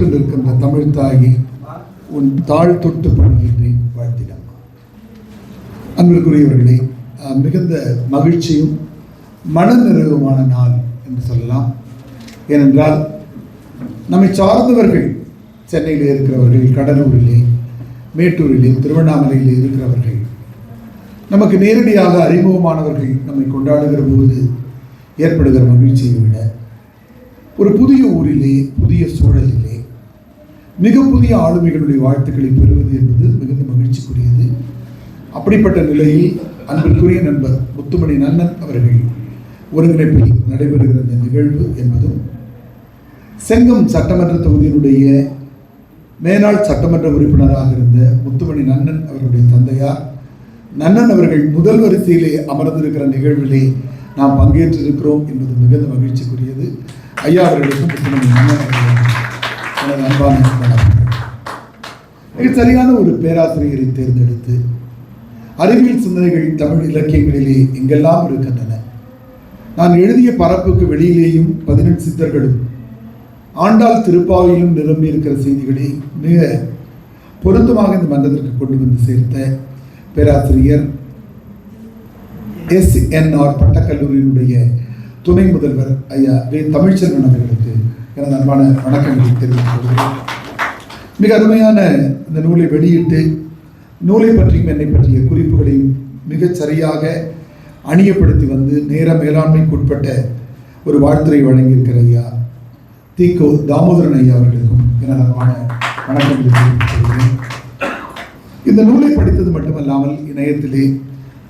தொட்டு நிற்கின்ற தமிழ் தாயி உன் தாழ் தொட்டு பணிகின்றேன் வாழ்த்திடம்மா அன்பிற்குரியவர்களே மிகுந்த மகிழ்ச்சியும் மன நிறைவுமான நாள் என்று சொல்லலாம். ஏனென்றால் நம்மை சார்ந்தவர்கள் சென்னையில் இருக்கிறவர்கள் கடலூரிலே மேட்டூரிலே திருவண்ணாமலையிலே இருக்கிறவர்கள் நமக்கு நேரடியாக அறிமுகமானவர்கள் நம்மை கொண்டாடுகிற போது ஏற்படுகிற மகிழ்ச்சியை விட ஒரு புதிய ஊரிலே புதிய மிக புதிய ஆளுமைகளுடைய வாழ்த்துக்களை பெறுவது என்பது மிகுந்த மகிழ்ச்சிக்குரியது. அப்படிப்பட்ட நிலையில் அன்பிற்குரிய நண்பர் முத்துமணி நன்னன் அவர்கள் ஒருங்கிணைப்பில் நடைபெறுகிற இந்த நிகழ்வு என்பதும் செங்கம் சட்டமன்ற தொகுதியினுடைய மேனாள் சட்டமன்ற உறுப்பினராக இருந்த முத்துமணி நன்னன் அவர்களுடைய தந்தையார் நன்னன் அவர்கள் முதல் வரிசையிலே அமர்ந்திருக்கிற நிகழ்விலே நாம் பங்கேற்றிருக்கிறோம் என்பது மிகுந்த மகிழ்ச்சிக்குரியது. ஐயா அவர்களுக்கும் முத்துமணி நன்னன் அவர்களுக்கும் எனது அன்பான மிக சரியான ஒரு பேராசிரியரை தேர்ந்தெடுத்து அறிவியல் சிந்தனைகள் தமிழ் இலக்கியங்களிலே எங்கெல்லாம் இருக்கின்றன? நான் எழுதிய பரப்புக்கு வெளியிலேயும் பதினெட்டு சித்தர்களும் ஆண்டாள் திருப்பாவையிலும் நிரம்பி இருக்கிற செய்திகளை மிக பொருத்தமாக இந்த மன்றத்திற்கு கொண்டு வந்து சேர்த்த பேராசிரியர் எஸ் என்ஆர் பட்டக்கல்லூரியினுடைய துணை முதல்வர் ஐயா வே தமிழ்ச்செல்வன் அவர்கள். எனது அன்பான வணக்கங்களை தெரிவித்துக் கொள்கிறேன். மிக அருமையான இந்த நூலை வெளியிட்டு நூலை பற்றியும் என்னை பற்றிய குறிப்புகளையும் மிகச் சரியாக அணியப்படுத்தி வந்து நேர மேலாண்மைக்கு உட்பட்ட ஒரு வாழ்த்துறை வழங்கியிருக்கிற ஐயா தீக்கோ தாமோதரன் ஐயா அவர்களுக்கும் எனது அன்பான வணக்கங்களை தெரிவித்துக் கொள்கிறேன். இந்த நூலை படித்தது மட்டுமல்லாமல் இணையத்திலே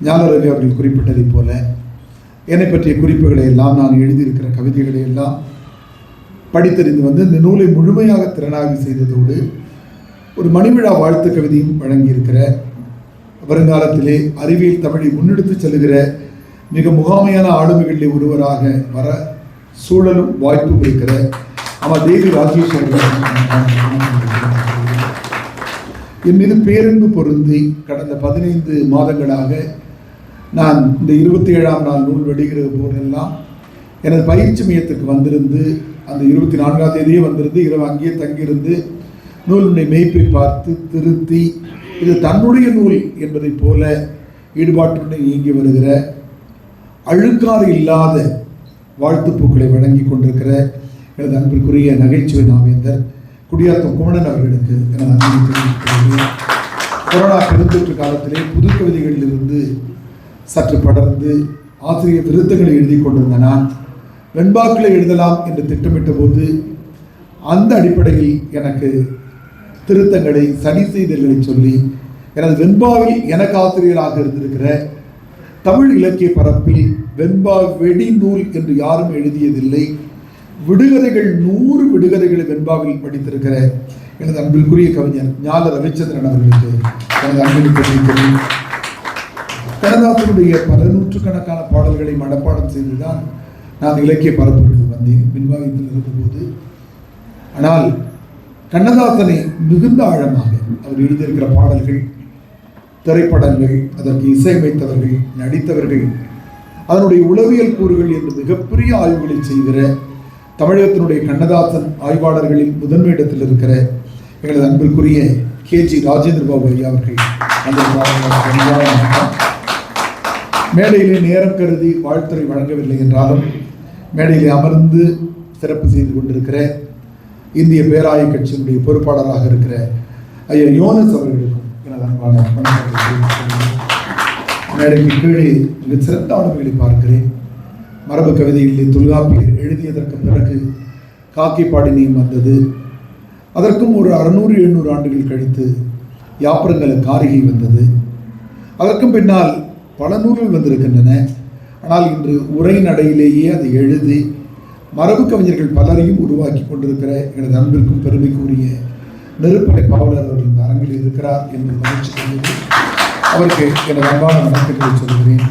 ஞானரவி அவர்கள் குறிப்பிட்டதைப் போல என்னை பற்றிய குறிப்புகளை எல்லாம் நான் எழுதியிருக்கிற கவிதைகளை எல்லாம் படித்தறிந்து வந்து இந்த நூலை முழுமையாக திறனாய்வு செய்ததோடு ஒரு மணிவிழா வாழ்த்து கவிதையும் வழங்கியிருக்கிற வருங்காலத்திலே அறிவியல் தமிழை முன்னெடுத்து செல்கிற மிக முகாமையான ஆளுமைகளில் ஒருவராக வர சூழலும் வாய்ப்பும் இருக்கிற அவர் தேவி ராஜேஷ் என் மீது பேரன்பு பொருந்தி கடந்த பதினைந்து மாதங்களாக நான் இந்த இருபத்தி ஏழாம் நாள் நூல் வெளியிடுகிற போதெல்லாம் எனது பயிற்சி மையத்துக்கு வந்திருந்து அந்த இருபத்தி நான்காம் தேதியே வந்திருந்து இரவு அங்கேயே தங்கியிருந்து நூலினுடைய மெய்ப்பை பார்த்து திருத்தி இது தன்னுடைய நூல் என்பதைப் போல ஈடுபாட்டுடன் இயங்கி வருகிற அழுக்காறு இல்லாத வாழ்த்துப்பூக்களை வழங்கி கொண்டிருக்கிற எனது அன்பிற்குரிய நகைச்சுவை நாவேந்தர் குடியாத்தம் குமணன் அவர்களுக்கு எனது அன்பை கொரோனா பெருந்தொற்று காலத்திலே புது கவிதைகளிலிருந்து சற்று படர்ந்து ஆசிரியர் விருத்தங்களை எழுதி கொண்டிருந்த நான் வெண்பாக்களை எழுதலாம் என்று திட்டமிட்ட போது அந்த அடிப்படையில் எனக்கு திருத்தங்களை சரி செய்தல்களை சொல்லி எனது வெண்பாவில் எனக்கு ஆசிரியராக இருந்திருக்கிற தமிழ் இலக்கிய பரப்பில் வெண்பா வெடி நூல் என்று யாரும் எழுதியதில்லை. விடுகதைகள் நூறு விடுகதைகளை வெண்பாவில் படித்திருக்கிற எனது அன்பிற்குரிய கவிஞர் ஞான ரவிச்சந்திரன் அவர்களுக்கு எனது அன்பில் தெரிவிக்கிறேன் கண்ணதாசனுடைய பல நூற்றுக்கணக்கான பாடல்களை மனப்பாடம் செய்துதான் நான் இலக்கிய பரப்புக்கு வந்தேன். மின்வாயத்தில் இருந்தபோது ஆனால் கண்ணதாசனை மிகுந்த ஆழமாக அவர் எழுதியிருக்கிற பாடல்கள் திரைப்படங்கள் அதற்கு இசையமைத்தவர்கள் நடித்தவர்கள் அதனுடைய உளவியல் கூறுகள் என்று மிகப்பெரிய ஆய்வுகளை செய்கிற தமிழகத்தினுடைய கண்ணதாசன் ஆய்வாளர்களின் முதன்மை இடத்தில் இருக்கிற எங்களது அன்பிற்குரிய கேஜி ராஜேந்திர பாபு ஐயா அவர்கள் அந்த மேடையிலே நேரம் கருதி வாழ்த்துறை வழங்கவில்லை என்றாலும் மேடையில் அமர்ந்து சிறப்பு செய்து கொண்டிருக்கிற இந்திய பேராய கட்சியினுடைய பொறுப்பாளராக இருக்கிற ஐயா யோனஸ் அவர்களுக்கும் எனது அன்பான மேடைக்கு கீழே மிக சிறந்த ஆளுமைகளை பார்க்கிறேன். மரபு கவிதையிலே தொல்காப்பியர் எழுதியதற்கு பிறகு காக்கி பாடினியும் வந்தது. அதற்கும் ஒரு அறுநூறு எழுநூறு ஆண்டுகள் கழித்து யாப்பரங்கல காரிகை வந்தது. அதற்கும் பின்னால் பல நூல்கள் வந்திருக்கின்றன. ஆனால் இன்று உரைநடையிலேயே அதை எழுதி மரபு கவிஞர்கள் பலரையும் உருவாக்கி கொண்டிருக்கிற எனது அன்பிற்கும் பெருமைக்குரிய நெருப்படை பாவலர் அவர்கள் இந்த அரங்கில் இருக்கிறார் என்று மகிழ்ச்சி கொள்வது அவருக்கு எனது அன்பான வணக்கங்களை சொல்கிறேன்.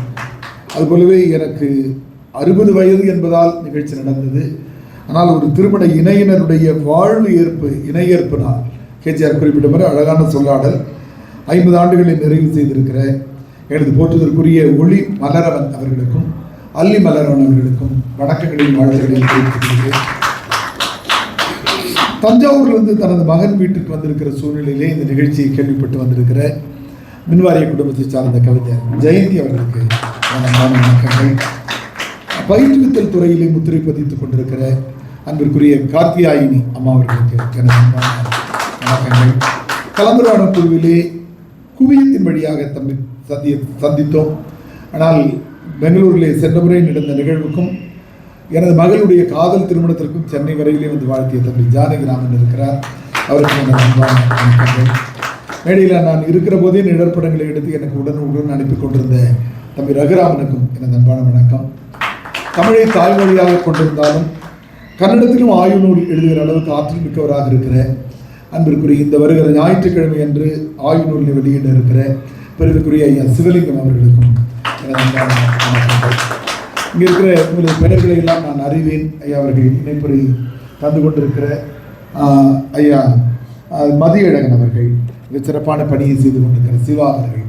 அதுபோலவே எனக்கு அறுபது வயது என்பதால் நிகழ்ச்சி நடந்தது. ஆனால் ஒரு திருமண இணையினருடைய வாழ்வு ஏற்பு இணையேற்பு நாள் கேஜிஆர் குறிப்பிட்ட மாதிரி அழகான சொல்லாடல் ஐம்பது ஆண்டுகளை நிறைவு செய்திருக்கிற எனது போற்றுதற்குரிய ஒளி மலரவன் அவர்களுக்கும் அல்லி மலரவன் அவர்களுக்கும் வணக்கங்களையும் வாழ்த்துக்களையும் தெரிவித்துக்கொள்கிறேன். தஞ்சாவூர்லேருந்து தனது மகன் வீட்டுக்கு வந்திருக்கிற சூழ்நிலையிலே இந்த நிகழ்ச்சியை கேள்விப்பட்டு வந்திருக்கிற மின்வாரிய குடும்பத்தை சார்ந்த கவிஞர் ஜெயந்தி அவர்களுக்கு வணக்கங்கள். பயிற்றுவித்தல் துறையிலே முத்திரை பதித்துக் கொண்டிருக்கிற அன்பிற்குரிய கார்த்தியாயினி அம்மா அவர்களுக்கு வணக்கங்கள். கலந்துரையாடும் குழுவிலே குவியத்தின் வழியாக தம்பி சந்தி சந்தித்தோம். ஆனால் பெங்களூரிலே சென்ற முறை நடந்த நிகழ்வுக்கும் எனது மகளுடைய காதல் திருமணத்திற்கும் சென்னை வரையிலே வந்து வாழ்த்திய தம்பி ஜானகிராமன் இருக்கிறார். அவருக்கு எனது மேடையில் நான் இருக்கிற போதே நிழற்படங்களை எடுத்து எனக்கு உடன் உடன் அனுப்பி கொண்டிருந்த தம்பி ரகுராமனுக்கும் எனது அன்பான வணக்கம். தமிழை தாய்மொழியாக கொண்டிருந்தாலும் கன்னடத்திலும் ஆய்வு நூல் எழுதுகிற அளவுக்கு ஆற்றல் மிக்கவராக இருக்கிற அன்பிற்குரிய இந்த வருகிற ஞாயிற்றுக்கிழமை அன்று ஆய்வு நூலில் வெளியிட இருக்கிற பெருமைக்குரிய ஐயா சிவலிங்கம் அவர்களுக்கும் இங்கே இருக்கிற உங்களது பெயர்களை எல்லாம் நான் அறிவேன். ஐயா அவர்கள் இணைப்புரை தந்து கொண்டிருக்கிற ஐயா மதியழகன் அவர்கள் மிக சிறப்பான பணியை செய்து கொண்டிருக்கிற சிவா அவர்கள்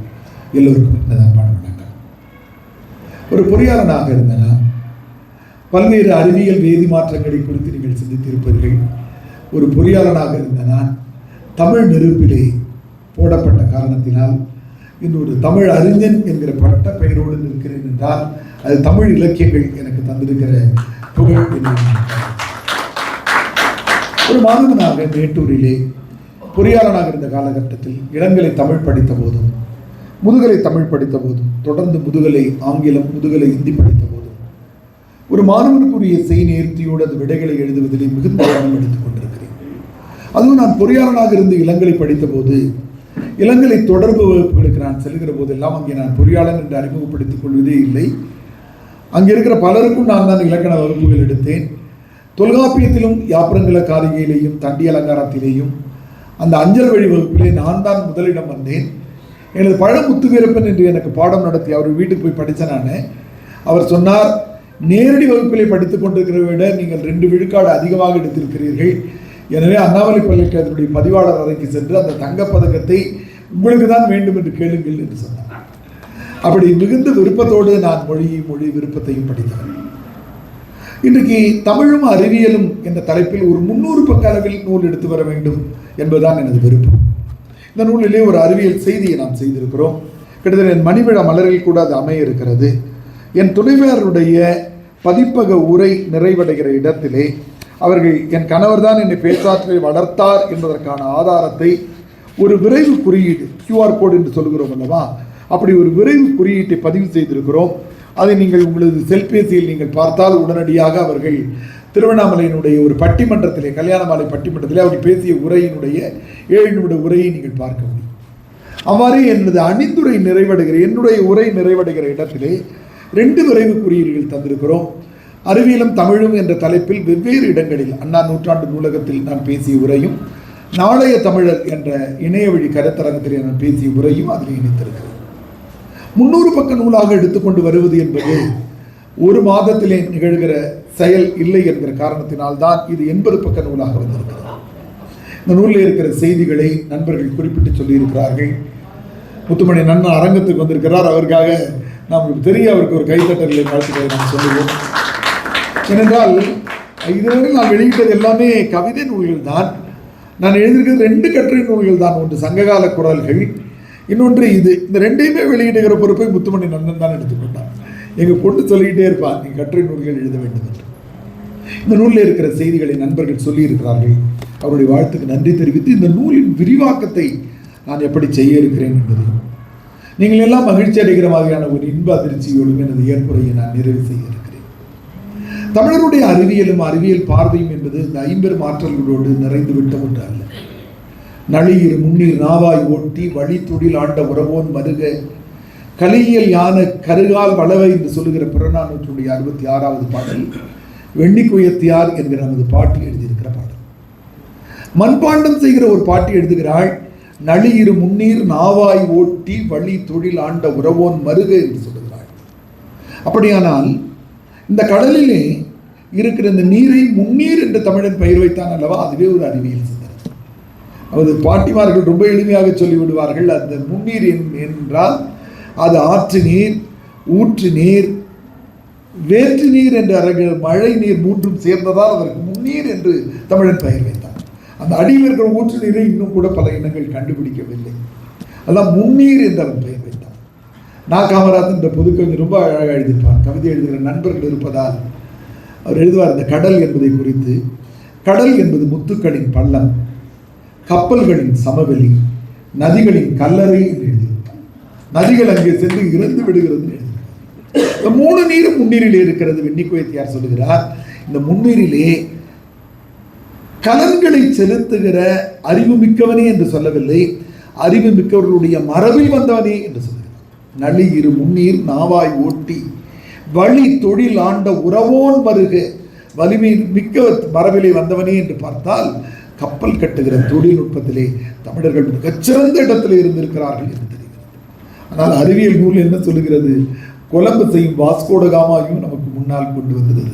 எல்லோருக்கும் என்னதான் வணக்கம் ஒரு பொறியாளனாக இருந்தனா பல்வேறு அறிவியல் வேதி மாற்றங்களை குறித்து நீங்கள் சிந்தித்திருப்பீர்கள். ஒரு பொறியாளனாக இருந்த நான் தமிழ் நெருப்பிலே போடப்பட்ட காரணத்தினால் இன்று ஒரு தமிழ் அறிஞன் என்கிற பட்ட பெயரோடு நிற்கிறேன் என்றால் அது தமிழ் இலக்கியங்கள் எனக்கு தந்திருக்கிற புகழ் ஒரு மாணவனாக மேட்டூரிலே பொறியாளனாக இருந்த காலகட்டத்தில் இளங்கலை தமிழ் படித்த போதும் முதுகலை தமிழ் படித்த போதும் தொடர்ந்து முதுகலை ஆங்கிலம் முதுகலை இந்தி படித்த போதும் ஒரு மாணவனுக்குரிய செய் நேர்த்தியோடு அந்த விடைகளை எழுதுவதிலே மிகுந்த கவனம் எடுத்துக் கொண்டிருக்கிறேன். அதுவும் நான் பொறியாளனாக இருந்து இளங்கலை படித்த போது இளங்கலை தொடர்பு வகுப்புகளுக்கு நான் செல்கிற போதெல்லாம் அங்கே நான் பொறியாளன் என்று அறிமுகப்படுத்திக் கொள்வதே இல்லை. அங்கே இருக்கிற பலருக்கும் நான் தான் இலக்கண வகுப்புகள் எடுத்தேன். தொல்காப்பியத்திலும் யாப்பரங்கல காரிகையிலேயும் தண்டி அலங்காரத்திலேயும் அந்த அஞ்சல் வழி வகுப்பிலே நான் தான் முதலிடம் வந்தேன். எனது பழ முத்துவீரப்பன் என்று எனக்கு பாடம் நடத்தி அவர் வீட்டுக்கு போய் படித்தேன் நான் அவர் சொன்னார் நேரடி வகுப்பிலே படித்துக் கொண்டிருக்கிறதை விட நீங்கள் ரெண்டு விழுக்காடு அதிகமாக எடுத்திருக்கிறீர்கள். எனவே அண்ணாமலை பல்கலைக்கழகத்தினுடைய பதிவாளர் அறைக்கு சென்று அந்த தங்கப்பதக்கத்தை உங்களுக்கு தான் வேண்டும் என்று கேளுங்கள் என்று சொன்னார். அப்படி மிகுந்த விருப்பத்தோடு நான் மொழியை மொழி விருப்பத்தையும் படித்தேன். இன்றைக்கு தமிழும் அறிவியலும் என்ற தலைப்பில் ஒரு முன்னூறு பக்க அளவில் நூல் எடுத்து வர வேண்டும் என்பதுதான் எனது விருப்பம். இந்த நூலிலே ஒரு அறிவியல் செய்தியை நாம் செய்திருக்கிறோம். கிட்டத்தட்ட என் மணிவிழா மலரில் கூட அது அமைய இருக்கிறது என் துணைவியாருடைய பதிப்பக உரை நிறைவடைகிற இடத்திலே அவர்கள் என் கணவர் தான் என்னை பேச்சாற்றலை வளர்த்தார் என்பதற்கான ஆதாரத்தை ஒரு விரைவு குறியீடு கியூஆர் கோடு என்று சொல்கிறோம் அல்லவா? அப்படி ஒரு விரைவு குறியீட்டை பதிவு செய்திருக்கிறோம். அதை நீங்கள் உங்களது செல்பேசியில் நீங்கள் பார்த்தால் உடனடியாக அவர்கள் திருவண்ணாமலையினுடைய ஒரு பட்டிமன்றத்திலே கல்யாணமாலை பட்டிமன்றத்திலே அவர் பேசிய உரையினுடைய ஏழு நிமிட உரையை நீங்கள் பார்க்க முடியும். அவ்வாறு எனது அணிந்துரை நிறைவடைகிற என்னுடைய உரை நிறைவடைகிற இடத்திலே ரெண்டு விரைவு குறியீடுகள் தந்திருக்கிறோம். அறிவியலும் தமிழும் என்ற தலைப்பில் வெவ்வேறு இடங்களில் அண்ணா நூற்றாண்டு நூலகத்தில் நான் பேசிய உரையும் நாளைய தமிழர் என்ற இணைய வழி கருத்தரங்கத்தில் நான் பேசிய உரையும் அதில் இணைத்திருக்கிறேன் முன்னூறு பக்க நூலாக எடுத்துக்கொண்டு வருவது என்பது ஒரு மாதத்திலே நிகழ்கிற செயல் இல்லை என்கிற காரணத்தினால் தான் இது எண்பது பக்க நூலாக வந்திருக்கிறது. இந்த நூலில் இருக்கிற செய்திகளை நண்பர்கள் குறிப்பிட்டு சொல்லியிருக்கிறார்கள். முத்துமணி நன்னன் அரங்கத்துக்கு வந்திருக்கிறார். அவருக்காக நாம் தெரிய அவருக்கு ஒரு கைத்தட்டலை வாழ்த்துக்களை நாம் சொல்லுவோம். ஏனென்றால் இதுவரை நான் வெளியிட்டது எல்லாமே கவிதை நூல்கள் தான். நான் எழுதியிருக்கிறது ரெண்டு கட்டுரை நூல்கள் தான். ஒன்று சங்ககால குரல்கள் இன்னொன்று இது. இந்த ரெண்டையுமே வெளியிடுகிற பொறுப்பை முத்துமணி நந்தன் தான் எடுத்துக்கொண்டான். எங்கள் பொண்ணு சொல்லிக்கிட்டே இருப்பான் நீ கட்டுரை நூல்கள் எழுத வேண்டும் என்று. இந்த நூலில் இருக்கிற செய்திகளை நண்பர்கள் சொல்லியிருக்கிறார்கள். அவருடைய வாழ்த்துக்கு நன்றி தெரிவித்து இந்த நூலின் விரிவாக்கத்தை நான் எப்படி செய்ய இருக்கிறேன் என்பதையும் நீங்கள் எல்லாம் மகிழ்ச்சி அடைகிற மாதிரியான ஒரு இன்ப அதிர்ச்சியோடு எனது ஏற்புரையை நான் நிறைவு செய்கிறேன். தமிழருடைய அறிவியலும் அறிவியல் பார்வையும் என்பது இந்த ஐம்பெரும் ஆற்றல்களோடு நிறைந்து விட்ட ஒன்று அல்ல நளியிரு முன்னீர் நாவாய் ஓட்டி வழி தொழில் ஆண்ட உறவோன் மருக கலியியல் யான கருகால் வளவை என்று சொல்லுகிற புறநானூற்றுடைய அறுபத்தி ஆறாவது பாடல் வெண்ணிக்குயத்தியார் என்கிற நமது பாட்டி எழுதியிருக்கிற பாடல். மண்பாண்டம் செய்கிற ஒரு பாட்டி எழுதுகிறாள் நளியிரு முன்னீர் நாவாய் ஓட்டி வழி தொழில் ஆண்ட உறவோன் மருக என்று சொல்லுகிறாள். அப்படியானால் இந்த கடலிலே இருக்கிற இந்த நீரை முன்னீர் என்று தமிழன் பயிர் வைத்தான் அல்லவா? அதுவே ஒரு அறிவியல் சிந்தனை. அவரது பாட்டிமார்கள் ரொம்ப எளிமையாக சொல்லிவிடுவார்கள் அந்த முன்னீர் என்- என்றால் அது ஆற்று நீர் ஊற்று நீர் வேற்று நீர் என்ற அழகு மழை நீர் மூன்றும் சேர்ந்ததால் அதற்கு முன்னீர் என்று தமிழன் பெயர் வைத்தார் அந்த அடியில் இருக்கிற ஊற்று நீரை இன்னும் கூட பல இனங்கள் கண்டுபிடிக்கவில்லை. அதான் முன்னீர் என்று அவன் பெயர் வைத்தார் நான் காமராஜன் என்ற பொது கவிஞர் ரொம்ப அழகாக எழுதியிருப்பார். கவிதை எழுதுகிற நண்பர்கள் இருப்பதால் அவர் எழுதுவார் இந்த கடல் என்பதை குறித்து. கடல் என்பது முத்துக்களின் பள்ளம் கப்பல்களின் சமவெளி நதிகளின் கல்லறை என்று எழுதியிருப்பார். நதிகள் அங்கே சென்று இறந்து விடுகிறது இந்த மூணு நீரும் முன்னீரிலே இருக்கிறது வெண்ணிக்குயத்தியார் சொல்லுகிறார். இந்த முன்னீரிலே கலன்களை செலுத்துகிற அறிவு மிக்கவனே என்று சொல்லவில்லை. அறிவு மிக்கவர்களுடைய மரபில் வந்தவனே என்று சொல்ல நளி இரு முன்னீர் நாவாய் ஓட்டி வழி தொழில் ஆண்ட உறவோன் வருக. வலிமை மிக்க மரபிலே வந்தவனே என்று பார்த்தால் கப்பல் கட்டுகிற தொழில்நுட்பத்திலே தமிழர்கள் மிகச்சிறந்த இடத்தில் இருந்திருக்கிறார்கள் என்று தெரிகிறது. ஆனால் அறிவியல் நூல் என்ன சொல்லுகிறது? கொலம்பு செய்யும் வாஸ்கோடகாமாயும் நமக்கு முன்னால் கொண்டு வந்தது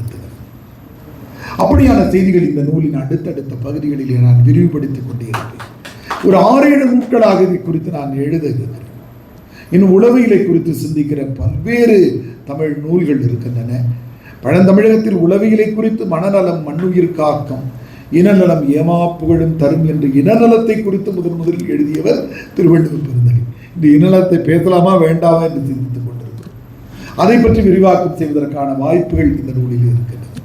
அப்படியான செய்திகள் இந்த நூலின் அடுத்தடுத்த பகுதிகளிலே நான் விரிவுபடுத்திக் கொண்டே ஒரு ஆறு ஏழு நூட்களாக இதை குறித்து நான் எழுதுகிறேன். இன்னும் உளவியலை குறித்து சிந்திக்கிற பல்வேறு தமிழ் நூல்கள் இருக்கின்றன. பழந்தமிழகத்தில் உளவியலை குறித்து மனநலம் மண்ணுயிர் காக்கம் இனநலம் ஏமா புகழும் தரும் என்று இனநலத்தை குறித்து முதன் முதலில் எழுதியவர் திருவள்ளுவர் பெருந்தகை. இந்த இனநலத்தை பேசலாமா வேண்டாமா என்று சிந்தித்துக் கொண்டிருக்கிறோம். அதை பற்றி விரிவாக்கம் செய்வதற்கான வாய்ப்புகள் இந்த நூலில் இருக்கின்றன.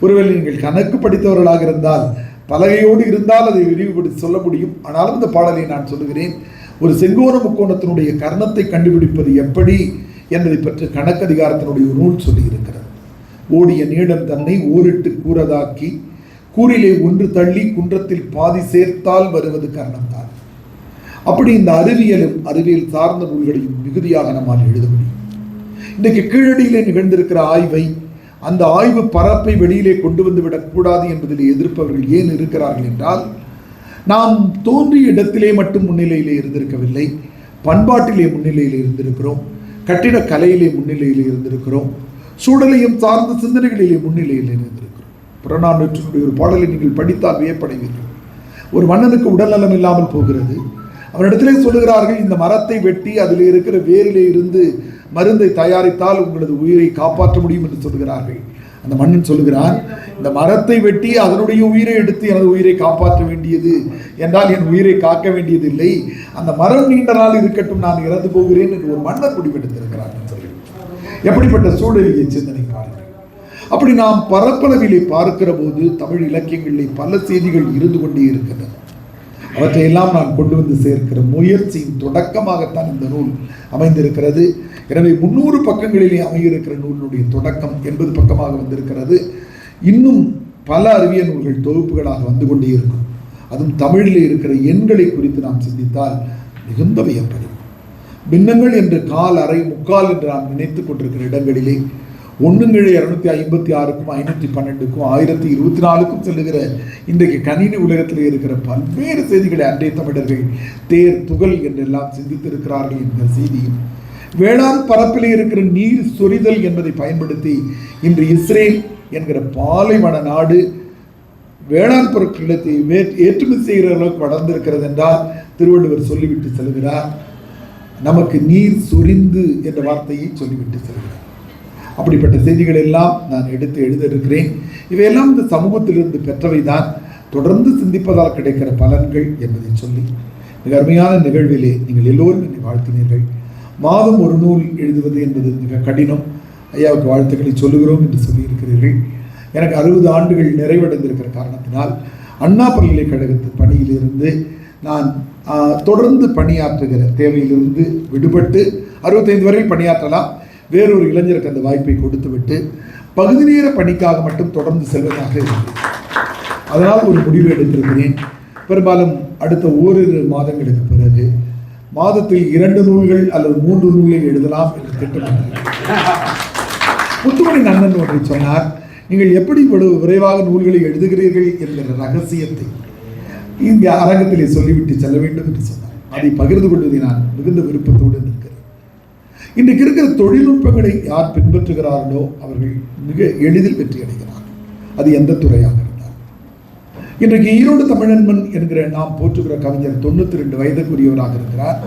ஒருவேளை நீங்கள் கணக்கு படித்தவர்களாக இருந்தால் பலகையோடு இருந்தால் அதை விரிவுபடுத்தி சொல்ல முடியும். ஆனாலும் இந்த பாடலை நான் சொல்லுகிறேன். ஒரு செங்கோண முக்கோணத்தினுடைய கர்ணத்தை கண்டுபிடிப்பது எப்படி என்பதை பற்றி கணக்கதிகாரத்தினுடைய ஒரு நூல் சொல்லியிருக்கிறது. ஓடிய நீளம் தன்னை ஓரிட்டு கூறதாக்கி கூறிலே ஒன்று தள்ளி குன்றத்தில் பாதி சேர்த்தால் வருவது கர்ணம்தான். அப்படி இந்த அறிவியலும் அறிவியல் சார்ந்த நூல்களையும் மிகுதியாக நம்மால் எழுத முடியும். இன்றைக்கு கீழடியிலே நிகழ்ந்திருக்கிற ஆய்வை அந்த ஆய்வு பரப்பை வெளியிலே கொண்டு வந்து விடக்கூடாது என்பதில் எதிர்ப்பவர்கள் ஏன் இருக்கிறார்கள் என்றால் நாம் தோன்றிய இடத்திலே மட்டும் முன்னிலையிலே இருந்திருக்கவில்லை. பண்பாட்டிலே முன்னிலையில் இருந்திருக்கிறோம். கட்டிடக்கலையிலே முன்னிலையில் இருந்திருக்கிறோம். சூழலையும் சார்ந்த சிந்தனைகளிலே முன்னிலையில் இருந்திருக்கிறோம். புறநானூற்றினுடைய ஒரு பாடலை நீங்கள் படித்தால் வியப்படைவீர்கள். ஒரு மன்னனுக்கு உடல்நலம் இல்லாமல் போகிறது. அவனிடத்திலே சொல்லுகிறார்கள் இந்த மரத்தை வெட்டி அதில் இருக்கிற வேரிலே இருந்து மருந்தை தயாரித்தால் உங்களது உயிரை காப்பாற்ற முடியும் என்று சொல்கிறார்கள் அந்த மன்னன் சொல்லுகிறான் இந்த மரத்தை வெட்டி அதனுடைய உயிரை எடுத்து எனது உயிரை காப்பாற்ற வேண்டியது என்றால் என் உயிரை காக்க வேண்டியதில்லை. அந்த மரம் நீண்ட நாள் இருக்கட்டும் நான் இறந்து போகிறேன் என்று ஒரு மன்னர் முடிவெடுத்திருக்கிறார் சொல்லி எப்படிப்பட்ட சூழலியை சிந்தனை பாருங்கள். அப்படி நாம் பரப்பளவிலே பார்க்கிற போது தமிழ் இலக்கியங்களிலே பல செய்திகள் இருந்து கொண்டே இருக்கின்றன. அவற்றையெல்லாம் நான் கொண்டு வந்து சேர்க்கிற முயற்சியின் தொடக்கமாகத்தான் இந்த நூல் அமைந்திருக்கிறது. எனவே முன்னூறு பக்கங்களிலே அமையிருக்கிற நூலினுடைய தொடக்கம் எண்பது பக்கமாக வந்திருக்கிறது. இன்னும் பல அறிவியல் நூல்கள் தொகுப்புகளாக வந்து கொண்டே இருக்கும். அதுவும் தமிழில் இருக்கிற எண்களை குறித்து நாம் சிந்தித்தால் மிகுந்த வியப்படையும். பின்னங்கள் என்று கால் அரை முக்கால் என்று நாம் நினைத்துக் கொண்டிருக்கிற இடங்களிலே ஒன்றுங்கிழை இரநூத்தி ஐம்பத்தி ஆறுக்கும் ஐநூற்றி பன்னெண்டுக்கும் ஆயிரத்தி இருபத்தி நாலுக்கும் செல்லுகிற இன்றைக்கு கணினி உலகத்தில் இருக்கிற பல்வேறு செய்திகளை அன்றைய தமிழர்கள் தேர் துகள் என்றெல்லாம் சிந்தித்திருக்கிறார்கள் என்கிற செய்தியும் வேளாண் பரப்பில் இருக்கிற நீர் சொரிதல் என்பதை பயன்படுத்தி இன்று இஸ்ரேல் என்கிற பாலைவன நாடு வேளாண் பொருட்களை வே- ஏற்றுமதி செய்கிற அளவுக்கு வளர்ந்திருக்கிறது என்றால் திருவள்ளுவர் சொல்லிவிட்டு செல்கிறார். நமக்கு நீர் சொரிந்து என்ற வார்த்தையை சொல்லிவிட்டு செல்கிறார். அப்படிப்பட்ட செய்திகள் எல்லாம் நான் எடுத்து எழுத இருக்கிறேன் இவையெல்லாம் இந்த சமூகத்திலிருந்து பெற்றவை தான் தொடர்ந்து சிந்திப்பதால் கிடைக்கிற பலன்கள் என்பதை சொல்லி மிக அருமையான நிகழ்விலே நீங்கள் எல்லோரும் என்னை வாழ்த்தினீர்கள். மாதம் ஒரு நூல் எழுதுவது என்பது மிக கடினம். ஐயாவுக்கு வாழ்த்துக்களை சொல்லுகிறோம் என்று சொல்லியிருக்கிறீர்கள். எனக்கு அறுபது ஆண்டுகள் நிறைவடைந்திருக்கிற காரணத்தினால் அண்ணா பல்கலைக்கழகத்து பணியிலிருந்து நான் தொடர்ந்து பணியாற்றுகிற தேவையிலிருந்து விடுபட்டு அறுபத்தைந்து வரையில் பணியாற்றலாம். வேறொரு இளைஞருக்கு அந்த வாய்ப்பை கொடுத்துவிட்டு பகுதி நேர பணிக்காக மட்டும் தொடர்ந்து செல்வதாக இருக்கிறேன் அதனால் ஒரு முடிவு எடுத்திருக்கிறேன். பெரும்பாலும் அடுத்த ஓரிரு மாதங்களுக்கு பிறகு மாதத்தில் இரண்டு நூல்கள் அல்லது மூன்று நூல்களை எழுதலாம் என்று திட்டமிட்டார் முத்துமணி நன்னன் ஒன்றை சொன்னார் நீங்கள் எப்படி இவ்வளவு விரைவாக நூல்களை எழுதுகிறீர்கள்? என்கிற ரகசியத்தை இங்கே அரங்கத்திலே சொல்லிவிட்டு செல்ல வேண்டும் என்று சொன்னார். அதை பகிர்ந்து கொள்வதை நான் மிகுந்த விருப்பத்தோடு இருக்கிறேன் இன்றைக்கு இருக்கிற தொழில்நுட்பங்களை யார் பின்பற்றுகிறார்களோ அவர்கள் மிக எளிதில் வெற்றி அடைகிறார்கள் அது எந்த துறையாக இன்றைக்கு ஈரோடு தமிழன்மன் என்கிற நாம் போற்றுகிற கவிஞர் தொண்ணூத்தி ரெண்டு வயதுக்குரியவராக இருக்கிறார்.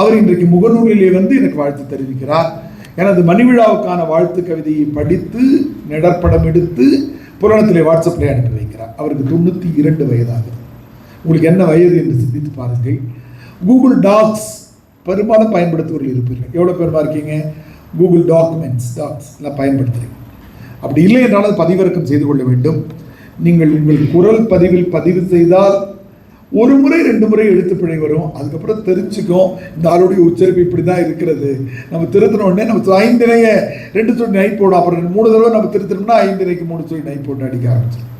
அவர் இன்றைக்கு முகநூலிலே வந்து எனக்கு வாழ்த்து தெரிவிக்கிறார். எனது மணிவிழாவுக்கான வாழ்த்து கவிதையை படித்து நிடற்படம் எடுத்து புராணத்திலே வாட்ஸ்அப்பில் அனுப்பி வைக்கிறார். அவருக்கு தொண்ணூற்றி இரண்டு வயதாகுது. உங்களுக்கு என்ன வயது என்று சிந்தித்து பாருங்கள். கூகுள் டாக்ஸ் பெரும்பாலும் பயன்படுத்துவர்கள் இருப்பீர்கள். எவ்வளோ பேருமா இருக்கீங்க? கூகுள் டாக்குமெண்ட்ஸ் டாக்ஸ் எல்லாம் பயன்படுத்துகிறீங்க அப்படி இல்லை என்றால் அது பதிவிறக்கம் செய்து கொள்ள வேண்டும். நீங்கள் உங்கள் குரல் பதிவில் பதிவு செய்தால் ஒரு முறை ரெண்டு முறை எழுத்து பிழை வரும். அதுக்கப்புறம் தெரிஞ்சுக்கும் இந்த ஆளுடைய உச்சரிப்பு இப்படி தான் இருக்கிறது. நம்ம திருத்தின உடனே நம்ம ஐந்தினைய ரெண்டு சொல்லி நைட் போடும் அப்புறம் மூணு தடவை நம்ம திருத்தணும்னா ஐந்தினைக்கு மூணு சொல்லி நைட் போட்டு அடிக்க ஆரம்பிச்சிடும்.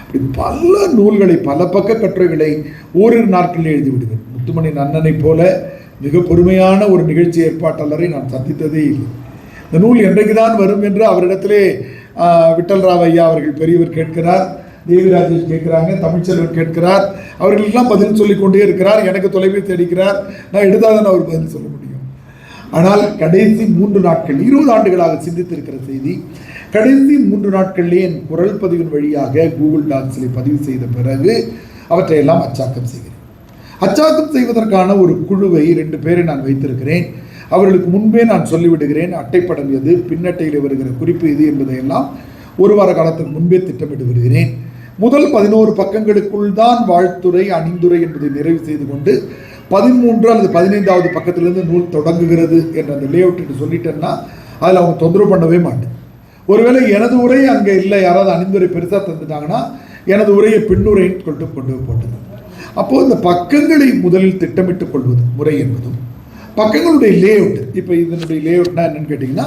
அப்படி பல நூல்களை பல பக்க கட்டுரைகளை ஓரிரு நாட்களில் எழுதி முத்துமணி நன்னனை போல மிக பொறுமையான ஒரு நிகழ்ச்சி ஏற்பாட்டாளரை நான் சந்தித்ததே இல்லை. இந்த நூல் என்றைக்கு தான் வரும் என்று அவரிடத்திலே விட்டல் ராவ் ஐயா அவர்கள் பெரியவர் கேட்கிறார் தேவிராஜேஷ் கேட்குறாங்க தமிழ்ச்செல்வன் கேட்கிறார் அவர்களுக்கெல்லாம் பதில் சொல்லிக் கொண்டே இருக்கிறார் எனக்கு தொலைபேசி அடிக்கிறார் நான் எடுத்தாதான் அவர் பதில் சொல்ல முடியும். ஆனால் கடைசி மூன்று நாட்கள் இருபது ஆண்டுகளாக சிந்தித்திருக்கிற செய்தி கடைசி மூன்று நாட்களிலே என் குரல் பதிவின் வழியாக கூகுள் டாக்ஸில் பதிவு செய்த பிறகு அவற்றையெல்லாம் அச்சாக்கம் செய்கிறேன். அச்சாக்கம் செய்வதற்கான ஒரு குழுவை ரெண்டு பேரை நான் வைத்திருக்கிறேன். அவர்களுக்கு முன்பே நான் சொல்லிவிடுகிறேன் அட்டைப்படம் எது பின்னட்டையில் வருகிற குறிப்பு இது என்பதையெல்லாம் ஒரு வார காலத்துக்கு முன்பே திட்டமிட்டு வருகிறேன் முதல் பதினோரு பக்கங்களுக்குள் தான் வாழ்த்துறை அணிந்துரை என்பதை நிறைவு செய்து கொண்டு பதிமூன்று அல்லது பதினைந்தாவது பக்கத்திலிருந்து நூல் தொடங்குகிறது என்ற அந்த லே அவுட் சொல்லிட்டேன்னா அதில் அவங்க தொந்தரவு பண்ணவே மாட்டேன். ஒருவேளை எனது உரை அங்கே இல்லை யாராவது அணிந்துரை பெருசாக தந்துட்டாங்கன்னா எனது உரையை பின்னுரைன்னு கொண்டு கொண்டு போட்டது. அப்போது இந்த பக்கங்களை முதலில் திட்டமிட்டுக் கொள்வது முறை என்பதும் பக்கங்களுடைய லே அவுட் இப்போ இதனுடைய லே அவுட்னா என்னன்னு கேட்டிங்கன்னா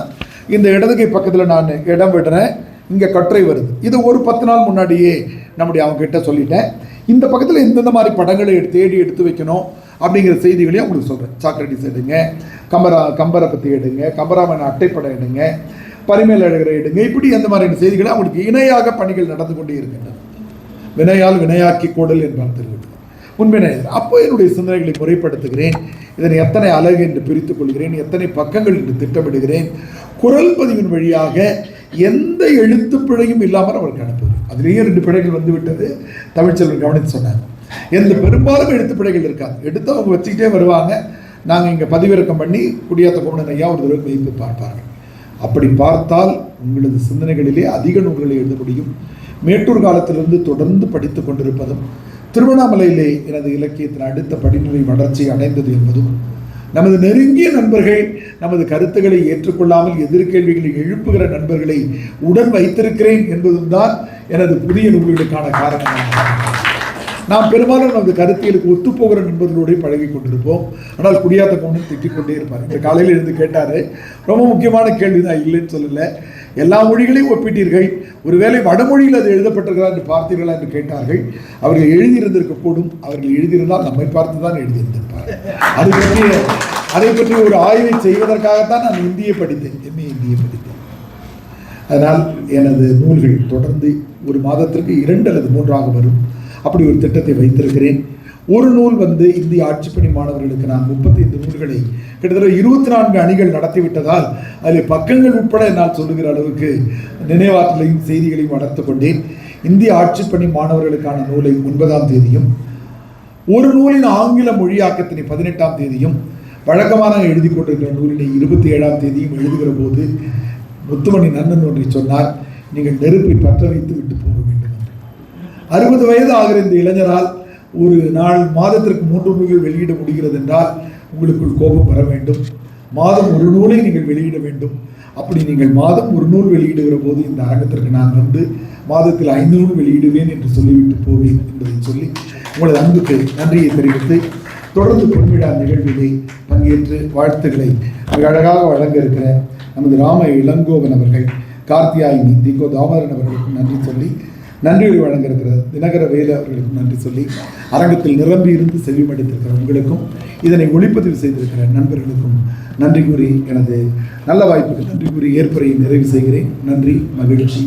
இந்த இடதுகை பக்கத்தில் நான் இடம் விடுறேன் இங்கே கட்டுரை வருது. இது ஒரு பத்து நாள் முன்னாடியே நம்முடைய அவங்க கிட்ட சொல்லிட்டேன். இந்த பக்கத்தில் எந்தெந்த மாதிரி படங்களை தேடி எடுத்து வைக்கணும் அப்படிங்கிற செய்திகளையும் உங்களுக்கு சொல்கிறேன் சாக்ரட்டிஸ் எடுங்க கம்பரா கம்பரை பற்றி எடுங்க கம்பராமன் அட்டைப்படம் எடுங்க பரிமேல் அழகரை எடுங்க இப்படி அந்த மாதிரியான செய்திகளை அவங்களுக்கு இணையாக பணிகள் நடந்து கொண்டே இருக்கின்றன. வினையால் வினையாக்கி கூடல் என்பார் உண்மை உண்மையான அப்போ என்னுடைய சிந்தனைகளை முறைப்படுத்துகிறேன். இதனை எத்தனை அழகு என்று பிரித்துக் கொள்கிறேன். எத்தனை பக்கங்கள் என்று திட்டமிடுகிறேன். குரல் பதிவின் வழியாக எந்த எழுத்து பிழையும் இல்லாமல் அவருக்கு அனுப்புகிறேன் அதுலேயே ரெண்டு பிழைகள் வந்து விட்டது தமிழ்ச்செல்வன் கவனித்து சொன்னாங்க எந்த பெரும்பாலும் எழுத்து பிழைகள் இருக்காது. எடுத்து அவங்க வச்சுக்கிட்டே வருவாங்க. நாங்கள் இங்கே பதிவிறக்கம் பண்ணி குடியாத்த கோமணன் ஐயா ஒரு தடவை மெய்ப்பு பார்ப்பார்கள். அப்படி பார்த்தால் உங்களது சிந்தனைகளிலே அதிக நூல்களை எழுத முடியும். மேட்டூர் காலத்திலிருந்து தொடர்ந்து படித்துக் கொண்டிருப்பதும் திருவண்ணாமலையிலே எனது இலக்கியத்தின் அடுத்த படிநிலை வளர்ச்சி அடைந்தது என்பதும் நமது நெருங்கிய நண்பர்கள் நமது கருத்துக்களை ஏற்றுக்கொள்ளாமல் எதிர்கேள்விகளை எழுப்புகிற நண்பர்களை உடன் வைத்திருக்கிறேன் என்பதும் தான் எனது புதிய நூல்களுக்கான காரணமாக நாம் பெரும்பாலும் நமது கருத்தியலுக்கு ஒத்துப்போகிற நண்பர்களோடு பழகி கொண்டிருப்போம். ஆனால் குடியாத்த கொண்டு திட்டிக் கொண்டே இருப்பார். இந்த காலையில் இருந்து கேட்டார் ரொம்ப முக்கியமான கேள்வி தான் இல்லைன்னு சொல்லலை. எல்லா மொழிகளையும் ஒப்பிட்டீர்கள். ஒருவேளை வடமொழியில் அது எழுதப்பட்டிருக்கிறதா என்று பார்த்தீர்களா என்று கேட்டார்கள். அவர்கள் எழுதியிருந்திருக்கக்கூடும். அவர்கள் எழுதியிருந்தால் நம்மை பார்த்து தான் எழுதியிருந்திருப்பார் அது பற்றிய அதை பற்றி ஒரு ஆய்வை செய்வதற்காகத்தான் நான் இந்தியை படித்தேன். எம்ஏ இந்தியை படித்தேன். அதனால் எனது நூல்கள் தொடர்ந்து ஒரு மாதத்திற்கு இரண்டு அல்லது மூன்றாக வரும். அப்படி ஒரு திட்டத்தை வைத்திருக்கிறேன். ஒரு நூல் வந்து இந்திய ஆட்சிப்பணி மாணவர்களுக்கு நான் முப்பத்தைந்து நூல்களை கிட்டத்தட்ட இருபத்தி நான்கு அணிகள் நடத்திவிட்டதால் அதில் பக்கங்கள் உட்பட என்னால் சொல்லுகிற அளவுக்கு நினைவாற்றலையும் செய்திகளையும் வளர்த்து கொண்டேன். இந்திய ஆட்சிப்பணி மாணவர்களுக்கான நூலை ஒன்பதாம் தேதியும் ஒரு நூலின் ஆங்கில மொழியாக்கத்தினை பதினெட்டாம் தேதியும் வழக்கமாக எழுதி கொண்டிருக்கிற நூலினை இருபத்தி ஏழாம் தேதியும் எழுதுகிற போது முத்துமணி நன்னன் ஒன்றை சொன்னார் நீங்கள் நெருப்பை பற்ற வைத்து விட்டு போக வேண்டும் என்று. அறுபது வயது ஆகிற இந்த இளைஞரால் ஒரு நாள் மாதத்திற்கு மூன்று நூல்கள் வெளியிட முடிகிறது என்றால் உங்களுக்குள் கோபம் வர வேண்டும். மாதம் ஒரு நூலை நீங்கள் வெளியிட வேண்டும். அப்படி நீங்கள் மாதம் ஒரு நூல் வெளியிடுகிற போது இந்த அரங்கத்திற்கு நான் வந்து மாதத்தில் ஐந்து நூல் வெளியிடுவேன் என்று சொல்லிவிட்டு போவேன் என்பதை சொல்லி உங்களது அன்புக்கு நன்றியை தெரிவித்து தொடர்ந்து பொன்விழா நிகழ்விலே பங்கேற்று வாழ்த்துக்களை மிக அழகாக வழங்க இருக்கிற நமது ராம இளங்கோவன் அவர்கள் கார்த்தியாயினி திகோ தாமரன் அவர்களுக்கும் நன்றி சொல்லி நன்றியை வழங்க இருக்கிற தினகர வேலு அவர்களுக்கும் நன்றி சொல்லி அரங்கத்தில் நிரம்பி இருந்து செவிமடித்திருக்கிற உங்களுக்கும் இதனை ஒளிப்பதிவு செய்திருக்கிற நண்பர்களுக்கும் நன்றி கூறி எனது நல்ல வாய்ப்புக்கு நன்றி கூறி ஏற்புரையை நிறைவு செய்கிறேன். நன்றி மகிழ்ச்சி.